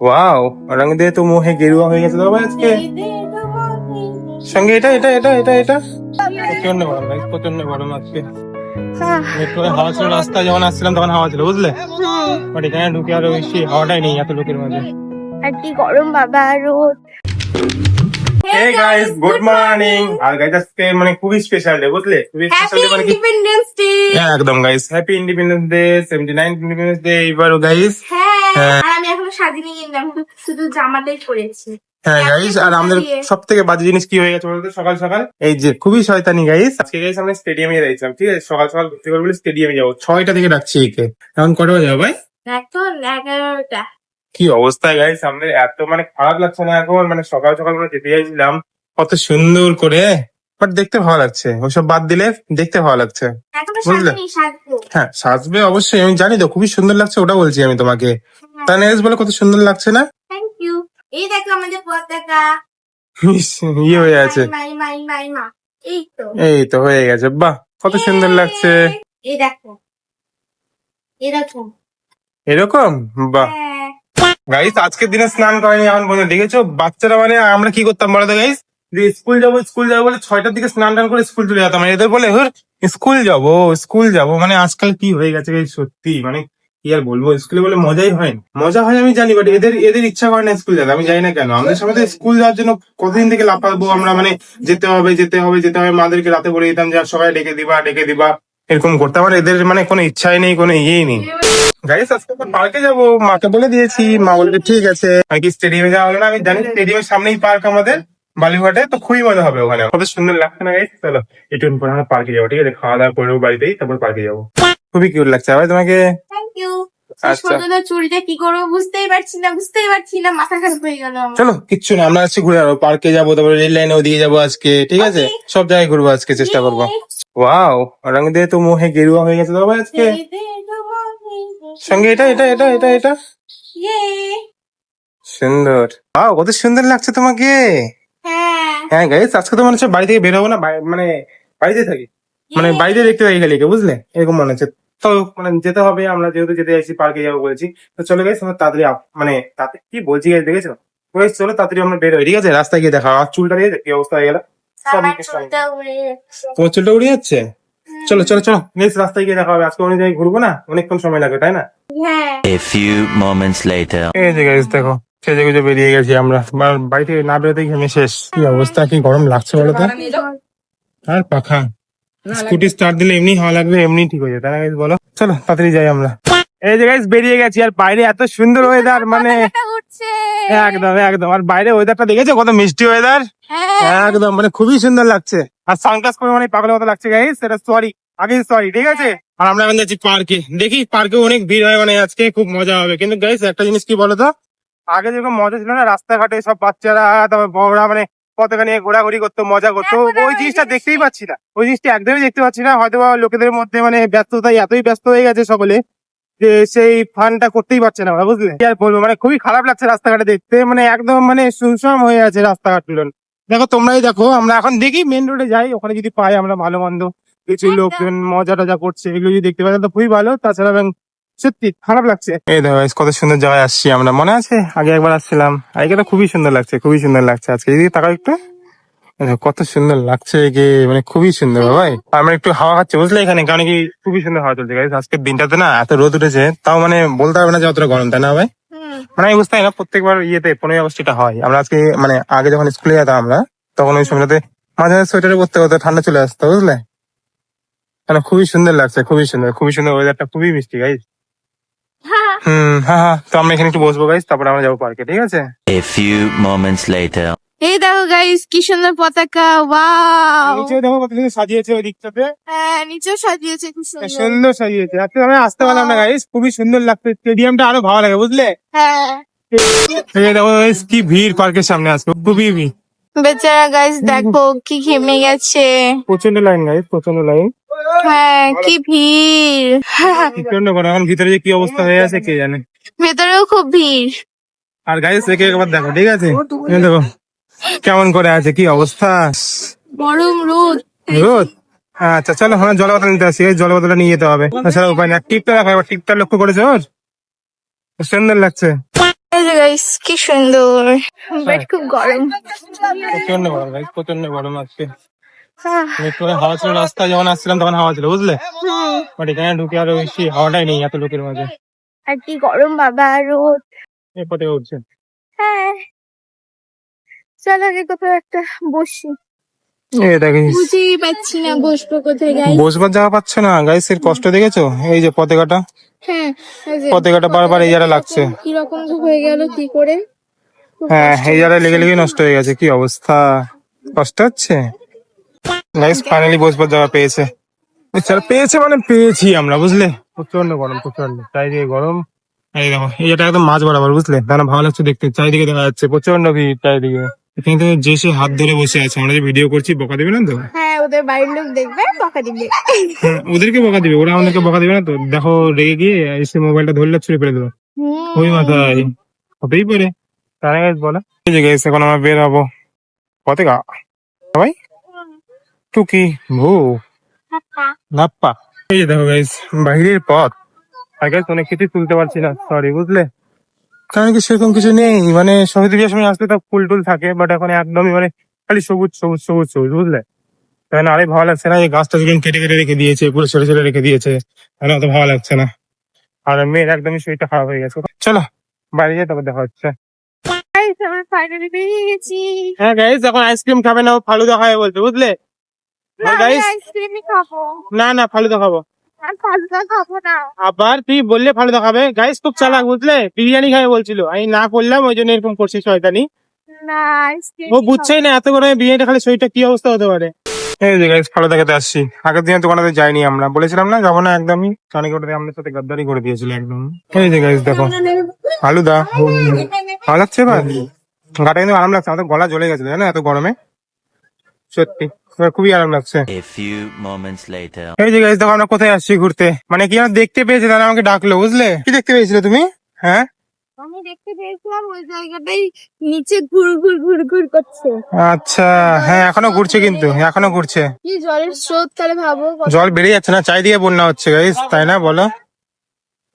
Wow রং দিয়ে তো মোহে গেরুয়া হয়ে গেছে বাবা আজকে সঙ্গে এটা এটা এটা এটা এটা প্রচণ্ড গরম guys, প্রচণ্ড গরম আজকে হাওয়া ছিল রাস্তা যখন আসছিলাম তখন হাওয়া ছিল বুঝলে বাট এখানে ঢুকে আরও বেশি হাওয়াটাই নেই এত লোকের মাঝে আর কি গরম বাবা রোদ হে গাইস গুড মর্নিং আর গাইস আজকে মানে খুবই স্পেশাল ডে বুঝলে খুবই স্পেশাল ডে মানে কি ইন্ডিপেন্ডেন্স ডে হ্যাঁ একদম guys happy independence day seventy nine independence day এবারও গাইস হ্যাঁ। আর আমি এখনও সাজিনি কিন্তু আমি শুধু জামাটাই পরেছি। হ্যাঁ গাইস আর আমাদের সব থেকে বাজে জিনিস কি হয়ে গেছে বলতো? সকাল সকাল এই যে খুবই শয়তানি গাইস আজকে গাইস আমরা স্টেডিয়ামে যাইছিলাম ঠিক আছে? সকাল সকাল ঘুরতে করব বলে স্টেডিয়ামে যাব। ছয়টা থেকে ডাকছি একে। এখন কটা বাজে ভাই এখন এগারোটা। কি অবস্থা গাইস আমাদের এত মানে খারাপ লাগছে না এখন। মানে সকাল সকাল আমরা যেতে চাইছিলাম। কত সুন্দর করে। বাট দেখতে ভালো লাগছে। ওসব বাদ দিলে দেখতে ভালো লাগছে। বুঝলে? হ্যাঁ সাজবে অবশ্যই। আমি জানি তো খুবই সুন্দর লাগছে ওটা বলছি আমি তোমাকে। তা নেক্সট বলে কত সুন্দর লাগছে না? থ্যাংক ইউ এই দেখো আমাদের পতাকা ইয়ে হয়ে আছে। এই তো। হয়ে গেছে বাহ কত সুন্দর লাগছে। এই দেখো। এই এরকম? বাহ। হ্যাঁ। গাইস আজকের দিনে স্নান করেনি এখন পর্যন্ত দেখেছ? বাচ্চারা মানে আমরা কি করতাম বলো তো গাইস স্কুল যাব স্কুল যাব বলে ছয়টার দিকে স্নান টান করে স্কুল চলে যেতাম। এদের বলে, হুর, স্কুল যাব স্কুল যাব। মানে আজকাল কি হয়ে গেছে সত্যি? মানে কি আর বলব? স্কুলে বলে মজাই হয়। মজা হয় আমি জানি বাট এদের এদের ইচ্ছা করে না স্কুল যেতে আমি জানি না কেন। আমাদের সময় তো স্কুল যাওয়ার জন্য কতদিন থেকে লাফাবো? আমরা মানে যেতে হবে যেতে হবে যেতে হবে। মাদেরকে রাতে বলে দিতাম যে সবাই ডেকে দিবা ডেকে দিবা। এরকম করতাম আর এদের মানে কোনো ইচ্ছাই নেই, কোনো ইয়েই নেই। গাইস আজকে পার্কে যাব। মাকে বলে দিয়েছি। মা বলতে ঠিক আছে। স্টেডিয়ামে যাওয়া হলো না? আমি জানি স্টেডিয়ামের সামনেই পার্ক আমাদের। বালিঘাটে তো খুবই মজা হবে ওখানে। কত সুন্দর লাগছে না গাইস চলো একটু পরে আমরা পার্কে যাব ঠিক আছে? খাওয়া দাওয়া করব বাড়িতেই তারপর পার্কে যাব। খুবই কিউট লাগছে। আবার তোমাকে? আচ্ছা। কি করব বুঝতেই পারছি না বুঝতেই পারছি না মাথা খারাপ হয়ে গেল চলো কিচ্ছু না আমরা আজকে ঘুরে পার্কে যাব তারপরে রেল লাইনে ওদিকে যাব আজকে ঠিক আছে? সব জায়গায় ঘুরবো আজকে চেষ্টা করব। ওয়াও রং দিয়ে তো মোহে গেরুয়া হয়ে গেছে তো ভাই আজকে সঙ্গে এটা এটা এটা এটা এটা। ইয়ে সুন্দর। ওয়াও কত সুন্দর লাগছে তোমাকে। হ্যাঁ গাইস আজকে তো মনে হচ্ছে বাড়ি থেকে বের হব না মানে বাড়িতে থাকি। মানে! বাড়িতে দেখতে পাই গেলে বুঝলে? এরকম মনে হচ্ছে। তো মানে যেতে হবে আমরা যেহেতু যেতে যাচ্ছি পার্কে যাব বলেছি। তো চলে গেছি আমরা তাড়াতাড়ি মানে তাতে কি বলছি গাইস দেখেছ? গাইস চলো তাড়াতাড়ি আমরা বের হই ঠিক আছে? রাস্তায় গিয়ে দেখা আর চুলটা দিয়ে কি অবস্থা হয়ে গেল। তোমার চুলটা উড়ে যাচ্ছে? চলো চলো চলো নেক্সট রাস্তায় গিয়ে দেখা হবে। আজকে অনেক জায়গায় ঘুরবো না অনেকক্ষণ সময় লাগবে তাই না? হ্যাঁ। A few moments later. এই যে গাইস দেখো। সেজে গুজে বেরিয়ে গেছি আমরা। বাড়ি থেকে না বেরোতেই ঘেমে শেষ। কি অবস্থা কি গরম লাগছে বলো তো? আর পাখা। স্কুটি স্টার্ট দিলে এমনি হাওয়া লাগবে এমনি ঠিক হয়ে তাই না বলো। চলো তাড়াতাড়ি যাই আমরা। এই যে গাইস বেরিয়ে গেছি আর বাইরে এত সুন্দর ওয়েদার মানে একদম একদম। আর বাইরে ওয়েদারটা দেখেছ? কত মিষ্টি ওয়েদার হ্যাঁ। একদম মানে খুবই সুন্দর লাগছে। আর সানগ্লাস করে মানে পাগলের মতো লাগছে গাইস সেটা সরি আগে সরি ঠিক আছে? আর আমরা এখন যাচ্ছি পার্কে দেখি পার্কে অনেক ভিড় হয় মানে আজকে খুব মজা হবে। কিন্তু গাইস একটা জিনিস কি বলতো আগে যেরকম মজা ছিল না রাস্তাঘাটে সব বাচ্চারা তারপর বড়রা মানে পতাকা নিয়ে ঘোরাঘুরি করতো মজা করতো। ওই ওই জিনিসটা দেখতেই। পাচ্ছি না। ওই জিনিসটা একদমই দেখতে পাচ্ছি না। হয়তো বা লোকেদের মধ্যে মানে ব্যস্ততায় এতই ব্যস্ত হয়ে গেছে সকলে যে সেই ফানটা করতেই পারছে না ওরা বুঝলে? কি আর বলব? মানে খুবই খারাপ লাগছে রাস্তাঘাটে দেখতে। মানে একদম মানে শুনশাম হয়ে আছে রাস্তাঘাটগুলো দেখো তোমরাই দেখো আমরা এখন দেখি মেন রোডে যাই। ওখানে যদি পাই আমরা ভালো মন্দ। কিছু। লোকজন মজা টজা করছে। এগুলো যদি দেখতে পাই তো খুবই ভালো। তাছাড়া সত্যি খারাপ লাগছে। এই দেখো কত সুন্দর জায়গায় আসছি আমরা। মনে আছে? আগে একবার আসছিলাম। আজকে তো খুবই সুন্দর লাগছে খুবই সুন্দর লাগছে আজকে। যদি তাকাও একটু। কত সুন্দর লাগছে একে মানে খুবই সুন্দর ভাই। আমরা একটু হাওয়া খাচ্ছি বুঝলে এখানে? কারণ কি খুবই সুন্দর হাওয়া চলছে guys। আজকের দিনটাতে না এত রোদ উঠেছে তাও মানে বলতে হবে না যে অতটা গরম তাই না ভাই? মানে আমি বুঝতে না প্রত্যেকবার ইয়েতে পনেরোই আগস্ট এটা হয়। আমরা আজকে মানে আগে যখন স্কুলে যেতাম আমরা তখন ওই সময়টাতে মাঝে মাঝে সোয়েটারে পড়তে হতো ঠান্ডা চলে আসতো বুঝলে? মানে খুবই সুন্দর লাগছে খুবই সুন্দর খুবই সুন্দর ওয়েদারটা খুবই মিষ্টি গাইজ হুম হ্যাঁ হ্যাঁ। তো আমরা এখানে একটু বসবো গাইজ তারপরে আমরা যাব পার্কে ঠিক আছে? A few moments later. এই দেখো গাইস কি সুন্দর পতাকা। ওয়াও নিচে দেখো কত সুন্দর সাজিয়েছে ওই দিকটাতে। হ্যাঁ নিচেও সাজিয়েছে কি সুন্দর। সুন্দর সাজিয়েছে। আজকে আমরা আসতে পারলাম না গাইজ খুবই সুন্দর লাগছে। স্টেডিয়ামটা আরও ভালো লাগে বুঝলে? হ্যাঁ। এই দেখো guys, কি ভিড় পার্কের সামনে আজকে। খুবই ভিড়। বেচারা গাইস দেখো কি ঘেমে গেছে। প্রচণ্ড লাইন গাইজ প্রচণ্ড লাইন হ্যাঁ কি ভিড়। প্রচণ্ড গরম এখন ভিতরে যে কি অবস্থা হয়ে আছে কে জানে? ভেতরেও খুব ভিড়। আর গাইস একে একবার দেখো ঠিক আছে? দেখো কেমন করে আছে কি অবস্থা? গরম রোদ। রোদ? আচ্ছা চলো আমরা জল বোতল নিতে আসি জল বোতলটা নিয়ে যেতে হবে। তাছাড়া উপায় না টিপটা রাখো এবার টিপটা লক্ষ্য করেছ ওর? সুন্দর লাগছে। গাইস কি সুন্দর। বাট খুব গরম। প্রচণ্ড গরম গাইস প্রচণ্ড গরম আজকে। হাওয়া ছিল রাস্তায় যখন আসছিলাম তখন হাওয়া ছিল বুঝলে? বাট এখানে ঢুকে আরও বেশি হাওয়াটাই নেই এত লোকের মাঝে। আর কি গরম বাবা রোদ। উঠছে। হ্যাঁ। চল আগে কোথাও একটা বসি। এই বুঝেই পাচ্ছি না বসবো কোথায় বসবার জায়গা পাচ্ছ না গাইস এর কষ্ট দেখেছ? এই যে পতাকাটা হ্যাঁ পতাকাটা বারবার এই জায়গায় লাগছে। কীরকম হয়ে গেল কি করে হ্যাঁ এই জায়গায় লেগে লেগে নষ্ট হয়ে গেছে কি অবস্থা? কষ্ট হচ্ছে? গাইস ফাইনালি বসবার জায়গা পেয়েছে। বেচারা পেয়েছে মানে পেয়েছি আমরা বুঝলে? প্রচণ্ড গরম প্রচণ্ড চারিদিকে গরম। এই দেখো এই এটা একদম মাছ বরাবর বুঝলে? দাঁড়া ভালো লাগছে দেখতে চারিদিকে দেখা যাচ্ছে প্রচণ্ড ভিড় চারিদিকে। এখানে তো যে সে হাত ধরে বসে আছে আমরা যে ভিডিও করছি বকা দিবে না তো? হ্যাঁ ওদের বাড়ির লোক দেখবে বকা দিবে। হ্যাঁ, ওদেরকে বকা দিবে ওরা আমাদেরকে বকা দিবে না তো? দেখো রেগে গিয়ে এসে মোবাইলটা ধরলে ছুড়ে ফেলে দেবো। ওই মাথায়। হতেই পারে। তারা গাইস বলো। গাইস এখন আমরা বের হব। পথে গা সবাই? টুকি। ভু। নাপ্পা। এই দেখো গাইস বাইরের পথ। আর গাইস অনেক কিছু তুলতে পারছি না। সরি বুঝলে? কারণ কি সেরকম কিছু নেই। মানে সরস্বতী পুজোর সময় আসলে তো ফুল টুল থাকে বাট এখন একদমই মানে খালি সবুজ সবুজ সবুজ সবুজ বুঝলে? তাই না? আরে ভালো লাগছে না এই গাছটা যেরকম কেটে কেটে রেখে দিয়েছে পুরো ছেড়ে ছেড়ে রেখে দিয়েছে। তাহলে অত ভালো লাগছে না। আর মেয়ের একদমই শরীরটা খারাপ হয়ে গেছে। চলো বাড়ি যাই তারপর দেখা হচ্ছে। হ্যাঁ গাইস এখন আইসক্রিম খাবে না ফালুদা খাবে বলছে বুঝলে? না না ফালুদা খাব। আবার তুই বললে ফালুদা খাবে গাইস খুব চালাক, বুঝলে? বিরিয়ানি খাবে বলছিল। আমি না করলাম, ওই জন্য এরকম করছি শয়তানি। ও বুঝছেই না, এত করে বিরিয়ানিটা খালি শরীরটা কি অবস্থা হতে পারে? আগের দিনে যাইনি আমরা। বলেছিলাম না, যাব না একদমই। সাথে গাদ্দারি করে দিয়েছিল একদম। দেখো। ভালো লাগছে আরাম লাগছে গলা জ্বলে গেছে, জানো এত গরমে? সত্যি। এবার খুবই আরাম লাগছে. এই যে গাইস দেখো আমরা কোথায় আসছি ঘুরতে? মানে কি আমার দেখতে পেয়েছে? তারা আমাকে ডাকলো বুঝলে? কি দেখতে পেয়েছিলে তুমি? হ্যাঁ? আমি দেখতে পেয়েছিলাম ওই জায়গাটাই নিচে ঘুর ঘুর ঘুর ঘুর করছে। আচ্ছা হ্যাঁ এখনও ঘুরছে কিন্তু এখনও ঘুরছে। কি জলের স্রোত তাহলে ভাবো জল বেড়ে যাচ্ছে না চারিদিকে বন্যা হচ্ছে গাইস তাই না? বলো।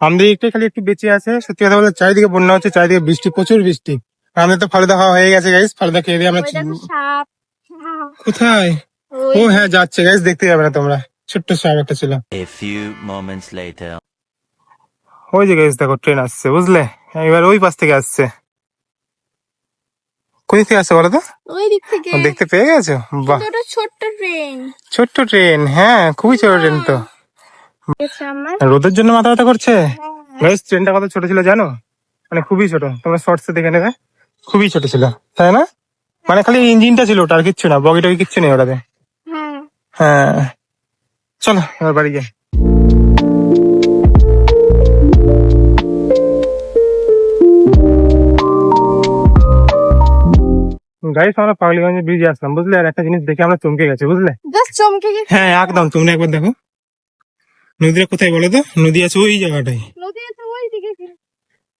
আমাদের একটু খালি একটু বেঁচে আছে সত্যি কথা বলতে চারিদিকে বন্যা হচ্ছে চারিদিকে বৃষ্টি প্রচুর বৃষ্টি। আমাদের তো ফালুদা খাওয়া হয়ে গেছে গাইস ফালুদা খেয়ে দিয়ে আমরা সাপ কোথায়? ও হ্যাঁ যাচ্ছে। গাইস দেখতে যাবে না তোমরা। ছোট্ট সাপ একটা ছিল। A few moments later. ওই যে গাইস দেখো ট্রেন আসছে বুঝলে? এবার ওই পাশ থেকে আসছে। কোন থেকে আসছে বলো তো? ওই দিক থেকে। দেখতে পেয়ে গেছো? বাহ। ছোট্ট ট্রেন ছোট্ট ট্রেন হ্যাঁ খুবই ছোট ট্রেন তো। রোদের জন্য মাথা ব্যথা করছে? গাইস ট্রেনটা কত ছোট ছিল জানো? মানে খুবই ছোট। তোমরা শর্টসে দেখে নেবে। খুবই ছোট ছিল তাই না? মানে খালি ইঞ্জিনটা ছিল ওটা আর কিচ্ছু না বগি টগি কিচ্ছু নেই ওটাতে। হ্যাঁ হ্যাঁ। চলো এবার বাড়ি যাই। গাইস আমরা পাগলিগঞ্জে ব্রিজে আসলাম বুঝলে? আর একটা জিনিস দেখে আমরা চমকে গেছি বুঝলে? চমকে গেছে। হ্যাঁ একদম তোমরা একবার দেখো। নদীটা কোথায় বলো তো? নদী আছে ওই দিকে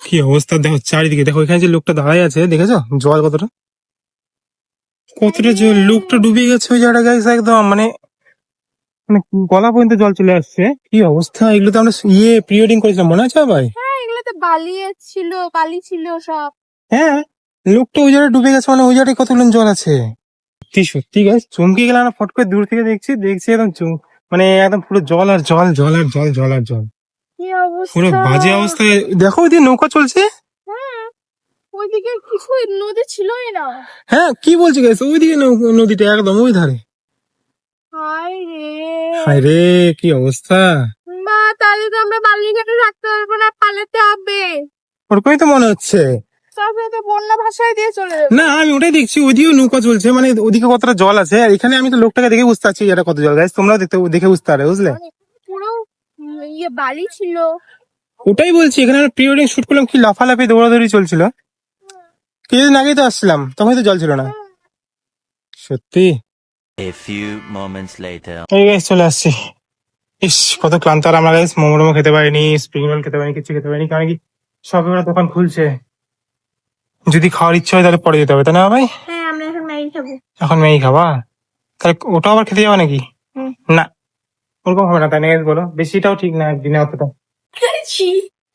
কি অবস্থা দেখো চারিদিকে। দেখো এখানে যে লোকটা দাঁড়ায় আছে দেখেছ? জল কতটা? কতটা জল লোকটা ডুবে গেছে ওই জায়গাটা গাইস একদম মানে মানে গলা পর্যন্ত জল চলে আসছে। কি অবস্থা? এগুলো তো আমরা ইয়ে প্রি ওয়েডিং করেছিলাম মনে আছে ভাই হ্যাঁ এগুলোতে বালি ছিল বালি ছিল সব। হ্যাঁ লোকটা ওই জায়গায় ডুবে গেছে মানে ওই জায়গায় কতগুলো জল আছে? সত্যি সত্যি গাইস চমকে গেলাম না ফট করে দূর থেকে দেখছি দেখছি একদম মানে একদম পুরো জল আর জল জল আর জল জল আর জল। কি অবস্থা? পুরো বাজে অবস্থায় দেখো ওই নৌকা চলছে। ওইদিকে কিছু নদী ছিলই না। হ্যাঁ কি বলছি গাইস? ওইদিকে নদীটা একদম ওই ধারে। হাই রে। হায় রে কি অবস্থা? মা তাহলে তো আমরা বালিঘাটে রাখতে পারব না পালাতে হবে। ওরকমই তো মনে হচ্ছে। তারপরে তো বন্যা ভাষায় দিয়ে চলে যাবে। না আমি ওটাই দেখছি ওইদিকেও নৌকা চলছে মানে ওদিকে কতটা জল আছে। আর এখানে আমি তো লোকটাকে দেখে বুঝতে পারছি এটা কত জল। গাছ তোমরাও দেখতে দেখে বুঝতে পারবে বুঝলে? মানে পুরো ইয়ে বালি ছিল। ওটাই বলছি এখানে আমরা প্রি ওয়েডিং শুট করলাম কি লাফালাফি দৌড়াদৌড়ি চলছিল। কিছুদিন আগেই তো আসছিলাম তখন তো জল ছিল না। সত্যি? A few moments later. এই গাইস চলে আসছি। ইস কত ক্লান্ত আর আমরা গাইস মোমো টোমো খেতে পারিনি স্প্রিং রোল খেতে পারিনি কিছু খেতে পারিনি কারণ কি সব ওরা দোকান খুলছে। যদি খাওয়ার ইচ্ছা হয় তাহলে পরে যেতে হবে তাই না ভাই? হ্যাঁ আমরা এখন ম্যাগি খাব। এখন ম্যাগি খাবা? তাহলে ওটা আবার খেতে যাবে নাকি? না ওরকম হবে না তাই না guys বলো। বেশিটাও ঠিক না একদিনে অতটা।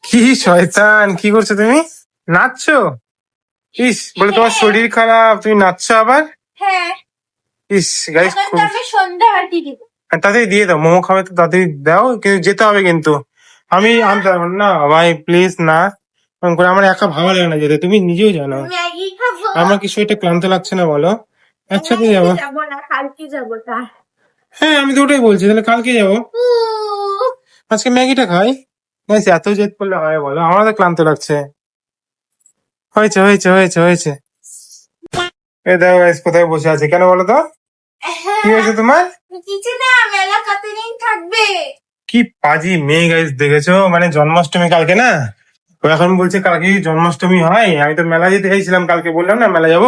কি শয়তান কি করছ তুমি? নাচছো? ইস বলে তোমার শরীর খারাপ তুমি নাচছো আবার? হ্যাঁ। ইস গাইস তো আমি সন্ধ্যা আরতি দিব। তাড়াতাড়ি দিয়ে দাও মোমো খাবে তো তাড়াতাড়ি দাও কিন্তু যেতে হবে কিন্তু। আমি আনতে পারব না। ভাই প্লিজ না। এরকম করে আমার একা ভালো লাগে না যেতে তুমি নিজেও জানো। আমার কি শরীরটা ক্লান্ত লাগছে না বলো? একসাথে ম্যাগি যাব। হ্যাঁ আমি তো ওটাই বলছি তাহলে কালকে যাব। আজকে ম্যাগিটা খাই। এত জেদ করলে হয় বলো? আমার তো ক্লান্ত লাগছে। হয়েছে হয়েছে হয়েছে হয়েছে। এ দেখো গাইস কোথায় বসে আছে? কেন বলো তো? কি হয়েছে তোমার? কিছু না মেলা কতদিন থাকবে? কি পাজি মেয়ে গাইস দেখেছ? মানে জন্মাষ্টমী কালকে না? ও এখন বলছে কালকে জন্মাষ্টমী হয়। আমি তো মেলা যেতে চাইছিলাম কালকে বললাম না মেলা যাব?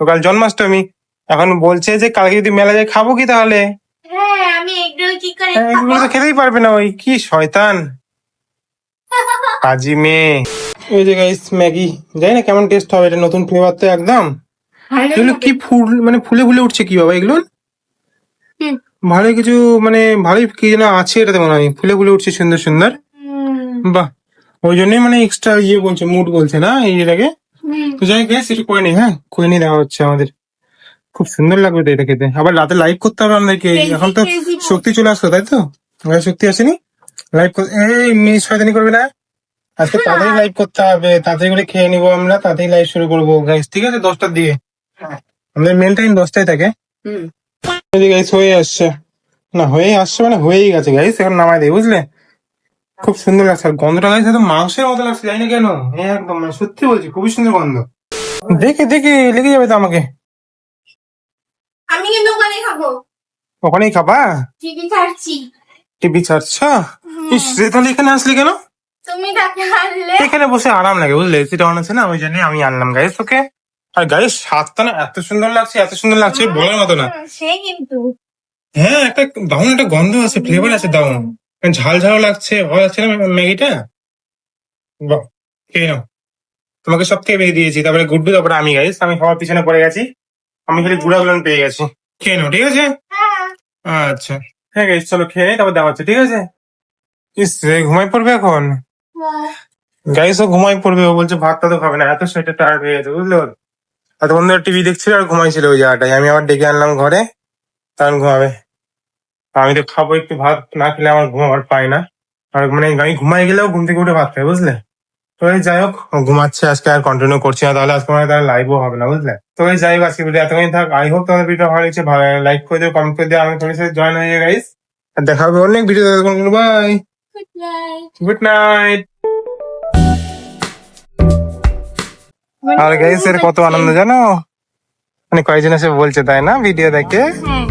তো কাল জন্মাষ্টমী। এখন বলছে যে কালকে যদি মেলা যাই খাব কি তাহলে? হ্যাঁ আমি এগুলো কি করে হ্যাঁ, এগুলো তো খেতেই পারবে না ওই। কি শয়তান। পাজি মেয়ে। এই যে গাইস ম্যাগি। জানি না কেমন টেস্ট হবে এটা নতুন ফ্লেভার তো একদম। এগুলো কি ফুল মানে ফুলে ফুলে উঠছে কি বাবা এগুলো? ভালো কিছু মানে ভালোই কি যেন আছে এটাতে মনে হয়। ফুলে ফুলে উঠছে সুন্দর সুন্দর। বাহ। ওই জন্যই মানে এক্সট্রা ইয়ে বলছে মুড বলছে না এই এটাকে। তো যাই গ্যাস একটু করে নি হ্যাঁ? করে নিয়ে দেওয়া হচ্ছে আমাদের। খুব সুন্দর লাগবে তো এটা খেতে। আবার রাতে লাইভ করতে হবে আমাদেরকে। এখন তো শক্তি চলে আসলো তাই তো? শক্তি আসেনি? লাইভ এই মিস শয়তানি করবে না? আজকে তাড়াতাড়ি লাইভ করতে হবে তাড়াতাড়ি করে খেয়ে নিবো আমরা তাড়াতাড়ি লাইভ শুরু করব গাইস ঠিক আছে? দশটার দিকে। আমাদের মেন টাইম দশটায় থাকে। গাইস হয়ে আসছে। না হয়ে আসছে মানে হয়েই গেছে গাইস এখন নামাই দেয় বুঝলে? খুব সুন্দর লাগছে। আর গন্ধটা গাইস একদম মাংসের মতো লাগছে জানি না কেন। একদম মানে সত্যি বলছি খুবই সুন্দর গন্ধ। দেখে দেখে লেগে যাবে তো আমাকে। আমি কিন্তু ওখানে খাব। ওখানেই খাবা? টিভি ছাড়ছি। টিভি ছাড়ছ? ইস রে, এখানে আসলি কেন? তুমি তাকে আনলে। এখানে বসে আরাম লাগে বুঝলে? এসিটা অন আছে না ওই জন্য আমি আনলাম গাইস ওকে আর গাইস স্বাদটা না এত সুন্দর লাগছে এত সুন্দর লাগছে বলার মতো না। হুম, সে কিন্তু। হ্যাঁ একটা দারুণ একটা গন্ধ আছে ফ্লেভার আছে দারুণ। ঝাল ঝাল লাগছে ভালো লাগছে না ম্যাগিটা? বাহ খেয়ে নাও। তোমাকে সব খেয়ে বেরিয়ে দিয়েছি তারপরে গুড্ডু তারপরে আমি গাইস আমি সবার পিছনে পড়ে গেছি। আমি খালি গুড়াগুলো পেয়ে গেছি। খেয়ে নাও ঠিক আছে? হ্যাঁ। আচ্ছা। হ্যাঁ গাইস চলো খেয়ে নিই, তারপর দেওয়া হচ্ছে ঠিক আছে? ইস রে ঘুমাই পড়বে এখন? গাইস ও ঘুমাই পড়বে ও বলছে ভাতটা তো খাবে না এত সেটা টায়ার্ড হয়ে গেছে বুঝলো? এত বন্ধু টিভি দেখছিল আর ঘুমাইছিল ওই জায়গাটায়। আমি আবার ডেকে আনলাম ঘরে তখন ঘুমাবে। আমি তো খাব একটু ভাত না খেলে আমার ঘুম আবার পাই না। আর মানে আমি ঘুমাই গেলেও ঘুম থেকে উঠে ভাত খাই বুঝলে? তো এই যাই হোক ঘুমাচ্ছে আজকে আর কন্টিনিউ করছি না তাহলে আজকে মানে তাহলে লাইভও হবে না বুঝলে? তো এই যাই হোক আজকে ভিডিও এতখানি থাক আই হোপ তোমাদের ভিডিও ভালো লাগছে ভালো লাইক করে দিও কমেন্ট করে দিও আমি তোমার সাথে জয়েন হয়ে যাই গাইস দেখা হবে অনেক video bye good night good night আর গাইস এর কত আনন্দ জানো? মানে কয়েকজন এসে বলছে তাই না? ভিডিও দেখে? হ্যাঁ।